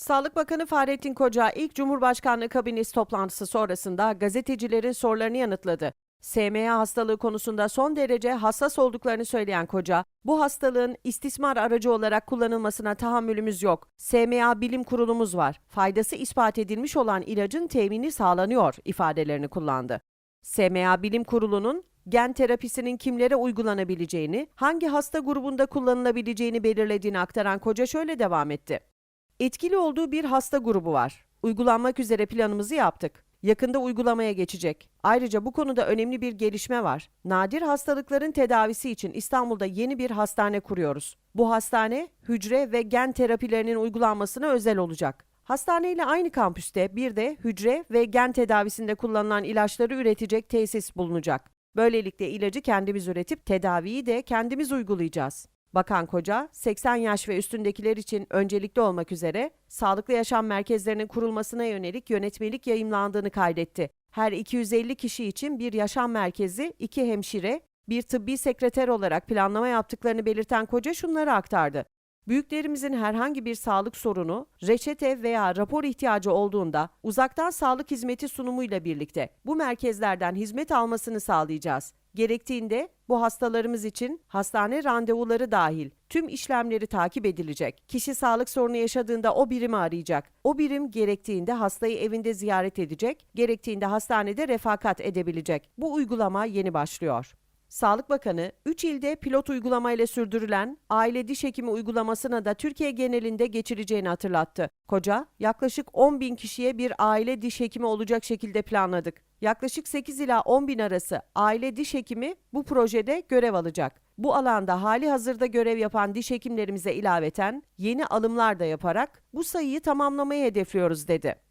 Sağlık Bakanı Fahrettin Koca ilk Cumhurbaşkanlığı kabinesi toplantısı sonrasında gazetecilerin sorularını yanıtladı. SMA hastalığı konusunda son derece hassas olduklarını söyleyen Koca, bu hastalığın istismar aracı olarak kullanılmasına tahammülümüz yok. SMA bilim kurulumuz var. Faydası ispat edilmiş olan ilacın temini sağlanıyor ifadelerini kullandı. SMA Bilim Kurulu'nun gen terapisinin kimlere uygulanabileceğini, hangi hasta grubunda kullanılabileceğini belirlediğini aktaran Koca şöyle devam etti. Etkili olduğu bir hasta grubu var. Uygulanmak üzere planımızı yaptık. Yakında uygulamaya geçecek. Ayrıca bu konuda önemli bir gelişme var. Nadir hastalıkların tedavisi için İstanbul'da yeni bir hastane kuruyoruz. Bu hastane hücre ve gen terapilerinin uygulanmasına özel olacak. Hastane ile aynı kampüste bir de hücre ve gen tedavisinde kullanılan ilaçları üretecek tesis bulunacak. Böylelikle ilacı kendimiz üretip tedaviyi de kendimiz uygulayacağız. Bakan Koca, 80 yaş ve üstündekiler için öncelikli olmak üzere sağlıklı yaşam merkezlerinin kurulmasına yönelik yönetmelik yayımlandığını kaydetti. Her 250 kişi için bir yaşam merkezi, iki hemşire, bir tıbbi sekreter olarak planlama yaptıklarını belirten Koca şunları aktardı. Büyüklerimizin herhangi bir sağlık sorunu, reçete veya rapor ihtiyacı olduğunda uzaktan sağlık hizmeti sunumuyla birlikte bu merkezlerden hizmet almasını sağlayacağız. Gerektiğinde bu hastalarımız için hastane randevuları dahil tüm işlemleri takip edilecek. Kişi sağlık sorunu yaşadığında o birimi arayacak. O birim gerektiğinde hastayı evinde ziyaret edecek, gerektiğinde hastanede refakat edebilecek. Bu uygulama yeni başlıyor. Sağlık Bakanı, 3 ilde pilot uygulamayla sürdürülen aile diş hekimi uygulamasına da Türkiye genelinde geçireceğini hatırlattı. Koca, yaklaşık 10 bin kişiye bir aile diş hekimi olacak şekilde planladık. Yaklaşık 8 ila 10 bin arası aile diş hekimi bu projede görev alacak. Bu alanda hali hazırda görev yapan diş hekimlerimize ilaveten yeni alımlar da yaparak bu sayıyı tamamlamayı hedefliyoruz dedi.